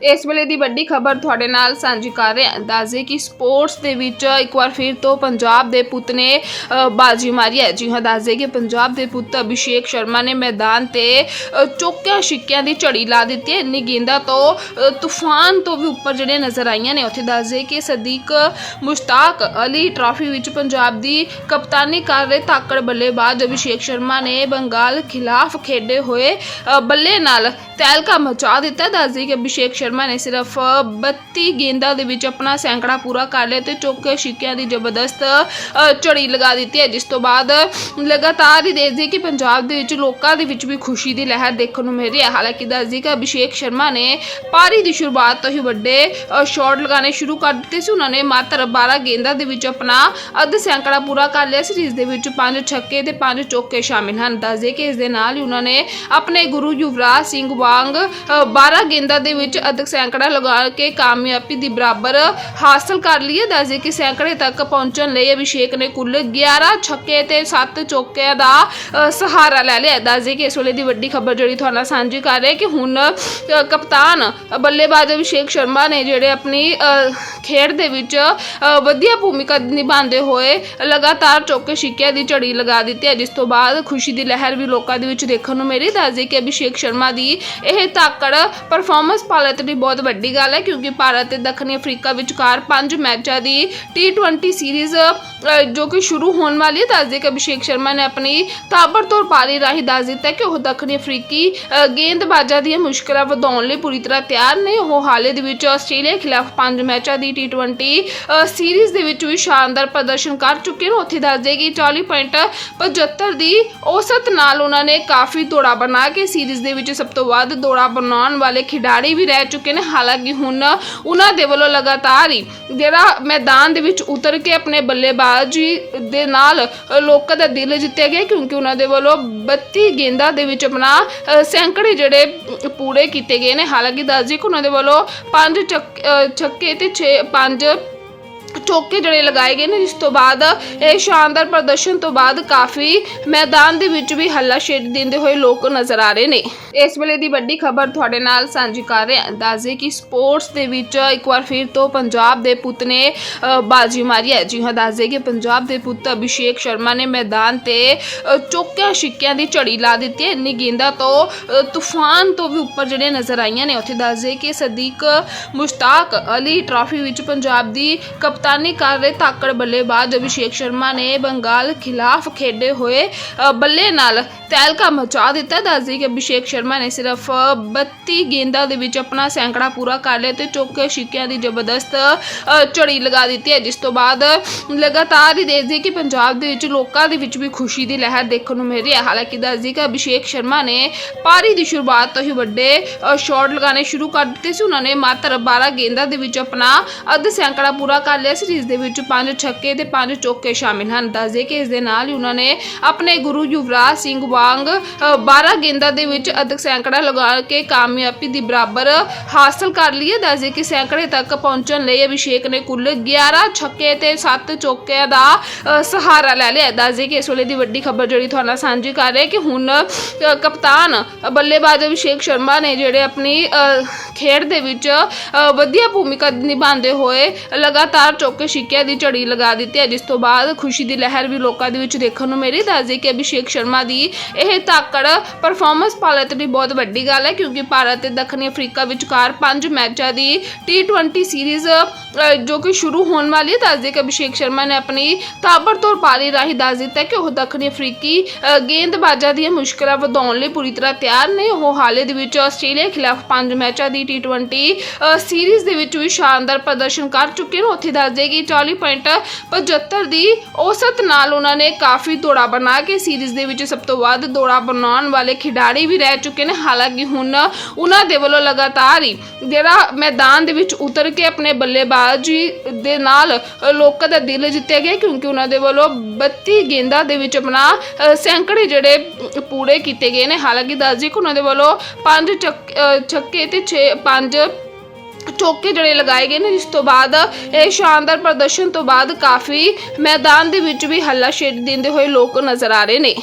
ਇਸ ਵੇਲੇ ਦੀ ਵੱਡੀ ਖਬਰ ਤੁਹਾਡੇ ਨਾਲ ਸਾਂਝੀ ਕਰ ਰਹੇ ਹਾਂ ਦੱਸਦੇ ਕਿ ਸਪੋਰਟਸ ਦੇ ਵਿੱਚ ਇੱਕ ਵਾਰ ਫਿਰ ਤੋਂ ਪੰਜਾਬ ਦੇ ਪੁੱਤ ਨੇ ਬਾਜੀ ਮਾਰੀ ਹੈ। ਜੀ ਹਾਂ, ਦੱਸਦੇ ਕਿ ਪੰਜਾਬ ਦੇ ਪੁੱਤ ਅਭਿਸ਼ੇਕ ਸ਼ਰਮਾ ਨੇ ਮੈਦਾਨ ਤੇ ਚੌਕਿਆਂ ਛਿੱਕਿਆਂ ਦੀ ਝੜੀ ਲਾ ਦਿੱਤੀ ਹੈ। ਇੰਨੀ ਗੇਂਦਾਂ ਤੋਂ ਤੂਫਾਨ ਤੋਂ ਵੀ ਉੱਪਰ ਜਿਹੜੇ ਨਜ਼ਰ ਆਈਆਂ ਨੇ, ਉੱਥੇ ਦੱਸਦੇ ਕਿ ਸਦੀਕ ਮੁਸ਼ਤਾਕ ਅਲੀ ਟਰਾਫੀ ਵਿੱਚ ਪੰਜਾਬ ਦੀ ਕਪਤਾਨੀ ਕਰ ਰਹੇ ਤਾਕੜ ਬੱਲੇਬਾਜ਼ ਅਭਿਸ਼ੇਕ ਸ਼ਰਮਾ ਨੇ ਬੰਗਾਲ ਖਿਲਾਫ ਖੇਡੇ ਹੋਏ ਬੱਲੇ ਨਾਲ ਤਹਿਲਕਾ ਮਚਾ ਦਿੱਤਾ। ਦੱਸਦੀ ਕਿ ਅਭਿਸ਼ੇਕ ਸ਼ਰਮਾ ਨੇ ਸਿਰਫ 32 ਗੇਂਦਾਂ ਦੇ ਵਿੱਚ ਆਪਣਾ ਸੈਂਕੜਾ ਪੂਰਾ ਕਰ ਲਿਆ ਤੇ ਚੌਕੇ ਛਿੱਕਿਆਂ ਦੀ ਜ਼ਬਰਦਸਤ ਝੜੀ ਲਗਾ ਦਿੱਤੀ ਹੈ ਜਿਸ ਤੋਂ ਬਾਅਦ ਲਗਾਤਾਰ ਹੀ ਦੇਖਦੇ ਕਿ ਪੰਜਾਬ ਦੇ ਵਿੱਚ ਲੋਕਾਂ ਦੇ ਵਿੱਚ ਵੀ ਖੁਸ਼ੀ ਦੀ ਲਹਿਰ ਦੇਖਣ ਨੂੰ ਮਿਲ ਰਹੀ ਹੈ। ਹਾਲਾਂਕਿ ਦੱਸਦੀ ਕਿ ਅਭਿਸ਼ੇਕ ਸ਼ਰਮਾ ਨੇ ਪਾਰੀ ਦੀ ਸ਼ੁਰੂਆਤ ਤੋਂ ਹੀ ਵੱਡੇ ਅ, ਸ਼ਾਟ ਲਗਾਉਣੇ ਸ਼ੁਰੂ ਕਰ ਦਿੱਤੇ ਸੀ। ਉਹਨਾਂ ਨੇ ਮਾਤਰ 12 ਗੇਂਦਾਂ ਦੇ ਵਿੱਚ ਆਪਣਾ ਅੱਧ ਸੈਂਕੜਾ ਪੂਰਾ ਕਰ ਲਿਆ ਸੀ ਜਿਸ ਦੇ ਵਿੱਚ ਪੰਜ ਛੱਕੇ ਤੇ ਪੰਜ ਚੌਕੇ ਸ਼ਾਮਿਲ ਹਨ। ਦੱਸਦੇ ਕਿ ਇਸ ਦੇ ਨਾਲ ਹੀ ਉਹਨਾਂ ਨੇ ਆਪਣੇ ਗੁਰੂ ਯੁਵਰਾਜ ਸਿੰਘ ਵਾਂਗ ਅ, 12 ਗੇਂਦਾਂ ਦੇ ਵਿੱਚ ਅੱਧ ਸੈਂਕੜਾ ਲਗਾ ਕੇ ਕਾਮਯਾਬੀ ਦੀ ਬਰਾਬਰ ਹਾਸਲ ਕਰ ਲਈ ਹੈ ਦੱਸਦੇ ਕਿ ਸੈਂਕੜੇ ਤੱਕ ਪਹੁੰਚਣ ਲਈ ਅਭਿਸ਼ੇਕ ਨੇ ਕੁੱਲ 11 ਛੱਕੇ ਤੇ 7 ਚੌਕਿਆਂ ਦਾ ਸਹਾਰਾ ਲੈ ਲਿਆ। ਦੱਸਦੇ ਕਿ ਇਸ ਵੇਲੇ ਦੀ ਵੱਡੀ ਖਬਰ ਜਿਹੜੀ ਤੁਹਾਡੇ ਸਾਂਝੀ ਕਰ ਰਹੇ ਕਿ ਹੁਣ ਕਪਤਾਨ ਬੱਲੇਬਾਜ਼ ਅਭਿਸ਼ੇਕ ਸ਼ਰਮਾ ਨੇ ਜਿਹੜੇ ਆਪਣੀ ਅ, ਖੇਡ ਦੇ ਵਿੱਚ ਵਧੀਆ ਭੂਮਿਕਾ ਨਿਭਾਉਂਦੇ ਹੋਏ ਲਗਾਤਾਰ ਚੌਕੇ ਛਿੱਕਿਆਂ ਦੀ ਝੜੀ ਲਗਾ ਦਿੱਤੀ ਹੈ ਜਿਸ ਤੋਂ ਬਾਅਦ ਖੁਸ਼ੀ ਦੀ ਲਹਿਰ ਵੀ ਲੋਕਾਂ ਦੇ ਵਿੱਚ ਦੇਖਣ ਨੂੰ ਮਿਲੀ। ਦੱਸਦੇ ਕਿ ਅਭਿਸ਼ੇਕ ਸ਼ਰਮਾ ਦੀ ਇਹ ਤਾਕੜ ਪਰਫਾਰਮੈਂਸ ਪਾਲਤ ਲਈ ਬਹੁਤ ਵੱਡੀ ਗੱਲ ਹੈ, ਕਿਉਂਕਿ ਭਾਰਤ ਤੇ ਦੱਖਣੀ ਅਫਰੀਕਾ ਵਿਚਕਾਰ ਪੰਜ ਮੈਚਾਂ ਦੀ T20 ਸੀਰੀਜ਼ ਜੋ ਕਿ ਸ਼ੁਰੂ ਹੋਣ ਵਾਲੀ ਹੈ। ਦੱਸਦੇ ਕਿ ਅਭਿਸ਼ੇਕ ਸ਼ਰਮਾ ਨੇ ਆਪਣੀ ਤਾਬੜਤੋੜ ਪਾਰੀ ਰਾਹੀਂ ਦੱਸ ਦਿੱਤਾ ਕਿ ਉਹ ਦੱਖਣੀ ਅਫਰੀਕੀ ਗੇਂਦਬਾਜ਼ਾਂ ਦੀਆਂ ਮੁਸ਼ਕਲਾਂ ਵਧਾਉਣ ਲਈ ਪੂਰੀ ਤਰ੍ਹਾਂ ਤਿਆਰ ਨੇ। ਉਹ ਹਾਲੇ ਦੇ ਵਿੱਚ ਆਸਟ੍ਰੇਲੀਆ ਖਿਲਾਫ ਪੰਜ ਮੈਚਾਂ ਦੀ T20 ਅ, ਸੀਰੀਜ਼ ਦੇ ਵਿੱਚ ਵੀ ਸ਼ਾਨਦਾਰ ਪ੍ਰਦਰਸ਼ਨ ਕਰ ਚੁੱਕੇ ਨੇ। ਉੱਥੇ ਦੱਸਦੇ ਕਿ 40.75 ਦੀ ਔਸਤ ਨਾਲ ਉਹਨਾਂ ਨੇ ਕਾਫੀ ਦੌੜਾ ਬਣਾ ਕੇ ਸੀਰੀਜ਼ ਦੇ ਵਿੱਚ ਸਭ ਤੋਂ ਵੱਧ ਦੌੜਾ ਬਣਾਉਣ ਵਾਲੇ ਖਿਡਾਰੀ ਵੀ ਰਹਿ ਚੁੱਕੇ ਨੇ। ਹਾਲਾਂਕਿ ਹੁਣ ਉਹਨਾਂ ਦੇ ਵੱਲੋਂ ਲਗਾਤਾਰ ਹੀ ਜਿਹੜਾ ਮੈਦਾਨ ਦੇ ਵਿੱਚ ਉਤਰ ਕੇ ਆਪਣੇ ਬੱਲੇਬਾਜ਼ੀ ਜੀ ਦੇ ਨਾਲ ਲੋਕਾਂ ਦਾ ਦਿਲ ਜਿੱਤਿਆ ਗਿਆ ਕਿਉਂਕਿ ਉਹਨਾਂ ਦੇ ਵੱਲੋਂ 32 ਗੇਂਦਾਂ ਦੇ ਵਿੱਚ ਆਪਣਾ ਸੈਂਕੜੇ ਜਿਹੜੇ ਪੂਰੇ ਕੀਤੇ ਗਏ ਨੇ। ਹਾਲਾਂਕਿ ਦੱਸਦੀ ਕਿ ਉਹਨਾਂ ਦੇ ਵੱਲੋਂ ਪੰਜ ਚੱਕ- ਅ, ਛੱਕੇ ਤੇ 6 ਪੰਜ ਚੌਕੇ ਜਿਹੜੇ ਲਗਾਏ ਗਏ ਨੇ, ਜਿਸ ਤੋਂ ਬਾਅਦ ਇਹ ਸ਼ਾਨਦਾਰ ਪ੍ਰਦਰਸ਼ਨ ਤੋਂ ਬਾਅਦ ਕਾਫੀ ਮੈਦਾਨ ਦੇ ਵਿੱਚ ਵੀ ਹੱਲਾ ਸ਼ੇਰੀ ਦਿੰਦੇ ਹੋਏ ਲੋਕ ਨਜ਼ਰ ਆ ਰਹੇ ਨੇ। ਇਸ ਵੇਲੇ ਦੀ ਵੱਡੀ ਖਬਰ ਤੁਹਾਡੇ ਨਾਲ ਸਾਂਝੀ ਕਰ ਰਹੇ ਹਾਂ। ਦੱਸਦੇ ਕਿ ਸਪੋਰਟਸ ਦੇ ਵਿੱਚ ਇੱਕ ਵਾਰ ਫਿਰ ਤੋਂ ਪੰਜਾਬ ਦੇ ਪੁੱਤ ਨੇ ਬਾਜੀ ਮਾਰੀ ਹੈ। ਜੀ ਹਾਂ ਦੱਸਦੇ ਕਿ ਪੰਜਾਬ ਦੇ ਪੁੱਤ ਅਭਿਸ਼ੇਕ ਸ਼ਰਮਾ ਨੇ ਮੈਦਾਨ ਤੇ ਚੌਕਿਆਂ ਛਿੱਕਿਆਂ ਦੀ ਝੜੀ ਲਾ ਦਿੱਤੀ ਹੈ। ਇੰਨੀ ਗੇਂਦਾਂ ਤੋਂ ਤੂਫਾਨ ਤੋਂ ਵੀ ਉੱਪਰ ਜਿਹੜੇ ਨਜ਼ਰ ਆਈਆਂ ਨੇ, ਉੱਥੇ ਦੱਸਦੇ ਕਿ ਸਦੀਕ ਮੁਸ਼ਤਾਕ ਅਲੀ ਟਰਾਫੀ ਵਿੱਚ ਪੰਜਾਬ ਦੀ ਕਪ ਕਪਤਾਨੀ ਕਰ ਰਹੇ ਤਾਕੜ ਬੱਲੇਬਾਜ਼ ਅਭਿਸ਼ੇਕ ਸ਼ਰਮਾ ਨੇ ਬੰਗਾਲ ਖਿਲਾਫ ਖੇਡੇ ਹੋਏ ਬੱਲੇ ਨਾਲ ਤਹਿਲਕਾ ਮਚਾ ਦਿੱਤਾ। ਦੱਸਦੀ ਕਿ ਅਭਿਸ਼ੇਕ ਸ਼ਰਮਾ ਨੇ ਸਿਰਫ 32 ਗੇਂਦਾਂ ਦੇ ਵਿੱਚ ਆਪਣਾ ਸੈਂਕੜਾ ਪੂਰਾ ਕਰ ਲਿਆ ਤੇ ਚੌਕੇ ਛਿੱਕਿਆਂ ਦੀ ਜ਼ਬਰਦਸਤ ਝੜੀ ਲਗਾ ਦਿੱਤੀ ਹੈ। ਜਿਸ ਤੋਂ ਬਾਅਦ ਲਗਾਤਾਰ ਹੀ ਦੇਖਦੇ ਕਿ ਪੰਜਾਬ ਦੇ ਵਿੱਚ ਲੋਕਾਂ ਦੇ ਵਿੱਚ ਵੀ ਖੁਸ਼ੀ ਦੀ ਲਹਿਰ ਦੇਖਣ ਨੂੰ ਮਿਲ ਰਹੀ ਹੈ। ਹਾਲਾਂਕਿ ਦੱਸਦੀ ਕਿ ਅਭਿਸ਼ੇਕ ਸ਼ਰਮਾ ਨੇ ਪਾਰੀ ਦੀ ਸ਼ੁਰੂਆਤ ਤੋਂ ਹੀ ਵੱਡੇ ਅ, ਸ਼ਾਟ ਲਗਾਉਣੇ ਸ਼ੁਰੂ ਕਰ ਦਿੱਤੇ ਸੀ। ਉਹਨਾਂ ਨੇ ਮਾਤਰ 12 ਗੇਂਦਾਂ ਦੇ ਵਿੱਚ ਆਪਣਾ ਅੱਧ ਸੈਂਕੜਾ ਪੂਰਾ ਕਰ ਲਿਆ। ਸੀ ਜਿਸ ਦੇ ਵਿੱਚ ਪੰਜ ਛੱਕੇ ਤੇ ਪੰਜ ਚੌਕੇ ਸ਼ਾਮਿਲ ਹਨ। ਦੱਸਦੇ ਕਿ ਇਸ ਦੇ ਨਾਲ ਹੀ ਉਹਨਾਂ ਨੇ ਆਪਣੇ ਗੁਰੂ ਯੁਵਰਾਜ ਸਿੰਘ ਵਾਂਗ 12 ਗੇਂਦਾਂ ਦੇ ਵਿੱਚ ਅੱਧ ਸੈਂਕੜਾ ਲਗਾ ਕੇ ਕਾਮਯਾਬੀ ਦੀ ਬਰਾਬਰ ਹਾਸਲ ਕਰ ਲਈ ਹੈ। ਦੱਸਦੇ ਕਿ ਸੈਂਕੜੇ ਤੱਕ ਪਹੁੰਚਣ ਲਈ ਅਭਿਸ਼ੇਕ ਨੇ ਕੁੱਲ 11 ਛੱਕੇ ਤੇ 7 ਚੌਕਿਆਂ ਦਾ ਸਹਾਰਾ ਲੈ ਲਿਆ ਦੱਸਦੇ ਕਿ ਇਸ ਵੇਲੇ ਦੀ ਵੱਡੀ ਖਬਰ ਜਿਹੜੀ ਤੁਹਾਡੇ ਸਾਂਝੀ ਕਰ ਰਹੇ ਕਿ ਹੁਣ ਕਪਤਾਨ ਬੱਲੇਬਾਜ਼ ਅਭਿਸ਼ੇਕ ਸ਼ਰਮਾ ਨੇ ਜਿਹੜੇ ਆਪਣੀ ਅ, ਖੇਡ ਦੇ ਵਿੱਚ ਵਧੀਆ ਭੂਮਿਕਾ ਨਿਭਾਉਂਦੇ ਹੋਏ ਲਗਾਤਾਰ ਚੌਕੇ ਛਿੱਕਿਆਂ ਦੀ ਝੜੀ ਲਗਾ ਦਿੱਤੀ ਹੈ ਜਿਸ ਤੋਂ ਬਾਅਦ ਖੁਸ਼ੀ ਦੀ ਲਹਿਰ ਵੀ ਲੋਕਾਂ ਦੇ ਵਿੱਚ ਦੇਖਣ ਨੂੰ ਮਿਲੀ। ਦੱਸਦੇ ਕਿ ਅਭਿਸ਼ੇਕ ਸ਼ਰਮਾ ਦੀ ਇਹ ਤਾਕੜ ਪਰਫਾਰਮੈਂਸ ਭਾਰਤ ਲਈ ਬਹੁਤ ਵੱਡੀ ਗੱਲ ਹੈ ਕਿਉਂਕਿ ਭਾਰਤ ਤੇ ਦੱਖਣੀ ਅਫਰੀਕਾ ਵਿਚਕਾਰ ਪੰਜ ਮੈਚਾਂ ਦੀ T20 ਸੀਰੀਜ਼ ਜੋ ਕਿ ਸ਼ੁਰੂ ਹੋਣ ਵਾਲੀ ਹੈ। ਦੱਸਦੇ ਕਿ ਅਭਿਸ਼ੇਕ ਸ਼ਰਮਾ ਨੇ ਆਪਣੀ ਤਾਬੜਤੋੜ ਪਾਰੀ ਰਾਹੀਂ ਦੱਸ ਦਿੱਤਾ ਕਿ ਉਹ ਦੱਖਣੀ ਅਫਰੀਕੀ ਗੇਂਦਬਾਜ਼ਾਂ ਦੀਆਂ ਮੁਸ਼ਕਲਾਂ ਵਧਾਉਣ ਲਈ ਪੂਰੀ ਤਰ੍ਹਾਂ ਤਿਆਰ ਨੇ। ਉਹ ਹਾਲੇ ਦੇ ਵਿੱਚ ਆਸਟ੍ਰੇਲੀਆ ਖਿਲਾਫ ਪੰਜ ਮੈਚਾਂ ਦੀ T20 ਅ, ਸੀਰੀਜ਼ ਦੇ ਵਿੱਚ ਵੀ ਸ਼ਾਨਦਾਰ ਪ੍ਰਦਰਸ਼ਨ ਕਰ ਚੁੱਕੇ ਨੇ। ਉੱਥੇ ਦੱਸਦੇ ਕਿ 40.75 ਦੀ ਔਸਤ ਨਾਲ ਉਹਨਾਂ ਨੇ ਕਾਫੀ ਦੌੜਾ ਬਣਾ ਕੇ ਸੀਰੀਜ਼ ਦੇ ਵਿੱਚ ਸਭ ਤੋਂ ਵੱਧ ਦੌੜਾ ਬਣਾਉਣ ਵਾਲੇ ਖਿਡਾਰੀ ਵੀ ਰਹਿ ਚੁੱਕੇ ਨੇ। ਹਾਲਾਂਕਿ ਹੁਣ ਉਹਨਾਂ ਦੇ ਵੱਲੋਂ ਲਗਾਤਾਰ ਹੀ ਜਿਹੜਾ ਮੈਦਾਨ ਦੇ ਵਿੱਚ ਉਤਰ ਕੇ ਆਪਣੇ ਬੱਲੇਬਾਜ਼ੀ ਦੇ ਨਾਲ ਲੋਕਾਂ ਦਾ ਦਿਲ ਜਿੱਤਿਆ ਗਿਆ, ਕਿਉਂਕਿ ਉਹਨਾਂ ਦੇ ਵੱਲੋਂ 32 ਗੇਂਦਾਂ ਦੇ ਵਿੱਚ ਆਪਣਾ ਸੈਂਕੜੇ ਜਿਹੜੇ ਪੂਰੇ ਕੀਤੇ ਗਏ ਨੇ। ਹਾਲਾਂਕਿ ਦੱਸਦੀ ਕਿ ਉਹਨਾਂ ਦੇ ਵੱਲੋਂ ਪੰਜ ਚੱਕ- ਛੱਕੇ ਤੇ 6 ਪੰਜ ਚੌਕੇ ਜਿਹੜੇ ਲਗਾਏ ਗਏ ਨੇ, ਜਿਸ ਤੋਂ ਬਾਅਦ, ਇਹ ਸ਼ਾਨਦਾਰ ਪ੍ਰਦਰਸ਼ਨ ਤੋਂ ਬਾਅਦ ਕਾਫੀ ਮੈਦਾਨ ਦੇ ਵਿੱਚ ਵੀ ਹੱਲਾ ਸ਼ੇਰੀ ਦਿੰਦੇ ਹੋਏ ਲੋਕ ਨਜ਼ਰ ਆ ਰਹੇ ਨੇ।